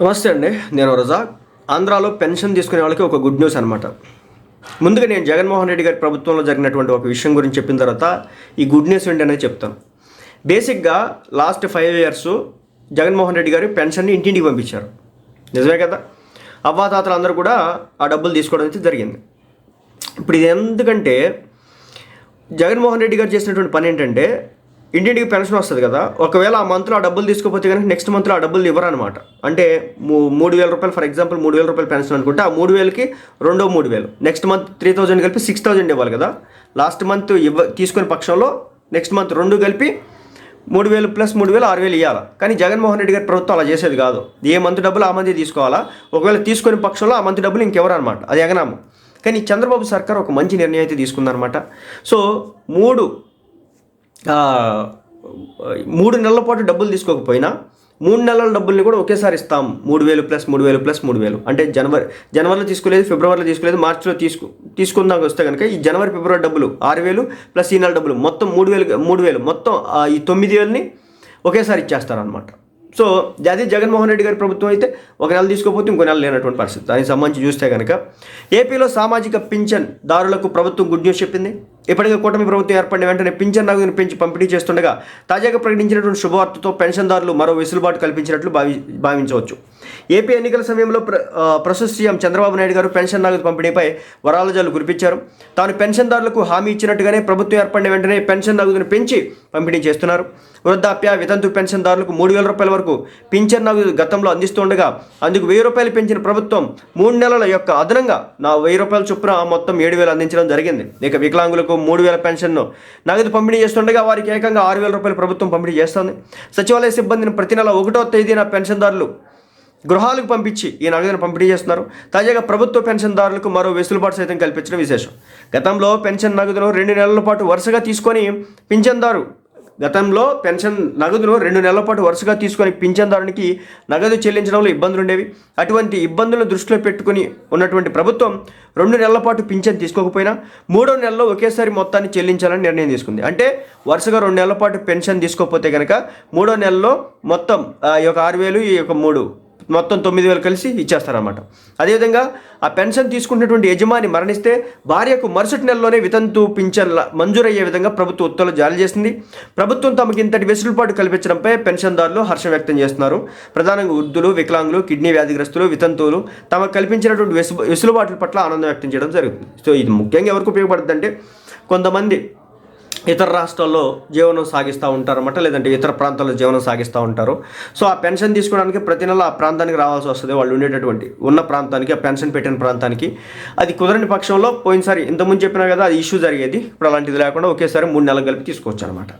నమస్తే అండి నేను రజా. ఆంధ్రాలో పెన్షన్ తీసుకునే వాళ్ళకి ఒక గుడ్ న్యూస్ అనమాట ముందుగా నేను జగన్మోహన్ రెడ్డి గారి ప్రభుత్వంలో జరిగినటువంటి ఒక విషయం గురించి చెప్పిన తర్వాత ఈ గుడ్ న్యూస్ ఏంటి అనేది చెప్తాను. బేసిక్గా last five years Jaganmohan Reddy garu పెన్షన్ని ఇంటింటికి పంపించారు. నిజమే కదా? అవ్వాతాతలు అందరూ కూడా ఆ డబ్బులు తీసుకోవడం అయితే జరిగింది. ఇప్పుడు ఇది ఎందుకంటే జగన్మోహన్ రెడ్డి గారు చేసినటువంటి పని ఏంటంటే ఇంటింటికి పెన్షన్ వస్తుంది కదా ఒకవేళ ఆ మంత్లో ఆ డబ్బులు తీసుకోకపోతే కనుక నెక్స్ట్ మంత్లో ఆ డబ్బులు ఇవ్వరనమాట అంటే మూ- మూడు వేల రూపాయలు ఫర్ ఎగ్జాంపుల్ మూడు వేల రూపాయలు పెన్షన్ అనుకుంటే ఆ మూడు వేలకి రెండో మూడు వేలు. నెక్స్ట్ మంత్ త్రీ థౌజండ్ కలిపి సిక్స్ థౌజండ్ ఇవ్వాలి కదా. లాస్ట్ మంత్ ఇవ్వ తీసుకునే పక్షంలో నెక్స్ట్ మంత్ రెండు కలిపి మూడు వేలు ప్లస్ మూడు వేలు ఆరు వేలు ఇవ్వాలి కానీ జగన్మోహన్ రెడ్డి గారి ప్రభుత్వం అలా చేసేది కాదు. ఏ మంత్ డబ్బులు ఆ మంది తీసుకోవాలా? ఒకవేళ తీసుకునే పక్షంలో ఆ మంత్ డబ్బులు ఇంకెవరు అనమాట అది ఎగనాము. కానీ చంద్రబాబు సర్కార్ ఒక మంచి నిర్ణయం అయితే తీసుకుందనమాట సో మూడు మూడు నెలల పాటు డబ్బులు తీసుకోకపోయినా మూడు నెలల డబ్బుల్ని కూడా ఒకేసారి ఇస్తాం. మూడు వేలు ప్లస్ మూడు వేలు ప్లస్ మూడు వేలు. అంటే జనవరి జనవరిలో తీసుకోలేదు ఫిబ్రవరిలో తీసుకోలేదు మార్చిలో తీసుకు తీసుకుందాక వస్తే కనుక ఈ జనవరి ఫిబ్రవరి డబ్బులు ఆరు వేలు ప్లస్ ఈ నెల డబ్బులు మొత్తం మూడు వేలు మూడు వేలు మొత్తం ఈ తొమ్మిది వేలని ఒకేసారి ఇచ్చేస్తారనమాట సో అదే జగన్మోహన్ రెడ్డి గారి ప్రభుత్వం అయితే ఒక నెల తీసుకోకపోతే ఇంకో నెల లేనటువంటి పరిస్థితి. దానికి సంబంధించి చూస్తే కనుక ఏపీలో సామాజిక పింఛన్ దారులకు ప్రభుత్వం గుడ్ న్యూస్ చెప్పింది. ఇప్పటికే కూటమి ప్రభుత్వం ఏర్పడిన వెంటనే పింఛన్ నగదును పెంచి పంపిణీ చేస్తుండగా తాజాగా ప్రకటించినటువంటి శుభవార్తతో పెన్షన్దారులు మరో వెసులుబాటు కల్పించినట్లు భావి భావించవచ్చు. ఏపీ ఎన్నికల సమయంలో ప్ర ప్రస్తుత సీఎం చంద్రబాబు నాయుడు గారు పెన్షన్ నగదు పంపిణీపై వరాలజాలు కురిపించారు. తాను పెన్షన్దారులకు హామీ ఇచ్చినట్టుగానే ప్రభుత్వం ఏర్పడిన వెంటనే పెన్షన్ నగదును పెంచి పంపిణీ చేస్తున్నారు. వృద్ధాప్య వితంతు పెన్షన్దారులకు మూడు వేల రూపాయల వరకు పింఛన్ నగదు గతంలో అందిస్తుండగా అందుకు వెయ్యి రూపాయలు పెంచిన ప్రభుత్వం మూడు నెలల యొక్క అదనంగా నా వెయ్యి రూపాయల చొప్పున ఆ మొత్తం ఏడు వేలు అందించడం జరిగింది. ఇక వికలాంగులకు మూడు వేల పెన్షన్ను నగదు పంపిణీ చేస్తుండగా వారికి ఏకంగా ఆరు వేల రూపాయలు ప్రభుత్వం పంపిణీ చేస్తుంది. సచివాలయ సిబ్బందిని ప్రతి నెల ఒకటో తేదీన పెన్షన్దారులు గృహాలకు పంపించి ఈ నగదును పంపిణీ చేస్తున్నారు. తాజాగా ప్రభుత్వ పెన్షన్దారులకు మరో వెసులుబాటు సైతం కల్పించడం విశేషం. గతంలో పెన్షన్ నగదును రెండు నెలల పాటు వరుసగా తీసుకొని పింఛన్దారు గతంలో పెన్షన్ నగదును రెండు నెలల పాటు వరుసగా తీసుకొని పింఛన్దారునికి నగదు చెల్లించడంలో ఇబ్బందులు ఉండేవి. అటువంటి ఇబ్బందులను దృష్టిలో పెట్టుకుని ఉన్నటువంటి ప్రభుత్వం రెండు నెలల పాటు పింఛన్ తీసుకోకపోయినా మూడో నెలలో ఒకేసారి మొత్తాన్ని చెల్లించాలని నిర్ణయం తీసుకుంది. అంటే వరుసగా రెండు నెలల పాటు పెన్షన్ తీసుకోకపోతే కనుక మూడో నెలలో మొత్తం ఆ, ఈ యొక్క ఆరు వేలు ఈ యొక్క మూడు మొత్తం తొమ్మిది వేలు కలిసి ఇచ్చేస్తారనమాట అదేవిధంగా ఆ పెన్షన్ తీసుకున్నటువంటి యజమాని మరణిస్తే భార్యకు మరుసటి నెలలోనే వితంతు పింఛన్ల మంజూరయ్యే విధంగా ప్రభుత్వ ఉత్తర్వులు జారీ చేసింది. ప్రభుత్వం తమకు ఇంతటి వెసులుబాటు కల్పించడంపై పెన్షన్దారులు హర్షం వ్యక్తం చేస్తున్నారు. ప్రధానంగా వృద్ధులు వికలాంగులు కిడ్నీ వ్యాధిగ్రస్తులు వితంతువులు తమకు కల్పించినటువంటి వెసు వెసులుబాట్ల పట్ల ఆనందం వ్యక్తం చేయడం జరుగుతుంది సో ఇది ముఖ్యంగా ఎవరికి ఉపయోగపడుతుంది అంటే కొంతమంది ఇతర రాష్ట్రాల్లో జీవనం సాగిస్తూ ఉంటారన్నమాట లేదంటే ఇతర ప్రాంతాల్లో జీవనం సాగిస్తూ ఉంటారు. సో ఆ పెన్షన్ తీసుకోవడానికి ప్రతి నెల ఆ ప్రాంతానికి రావాల్సి వస్తుంది. వాళ్ళు ఉండేటటువంటి ఉన్న ప్రాంతానికి ఆ పెన్షన్ పెట్టిన ప్రాంతానికి. అది కుదరని పక్షంలో పోయినసారి ఇంతకుముందు చెప్పినా కదా అది ఇష్యూ జరిగేది. ఇప్పుడు అలాంటిది లేకుండా ఒకేసారి మూడు నెలలు కలిపి తీసుకోవచ్చు అనమాట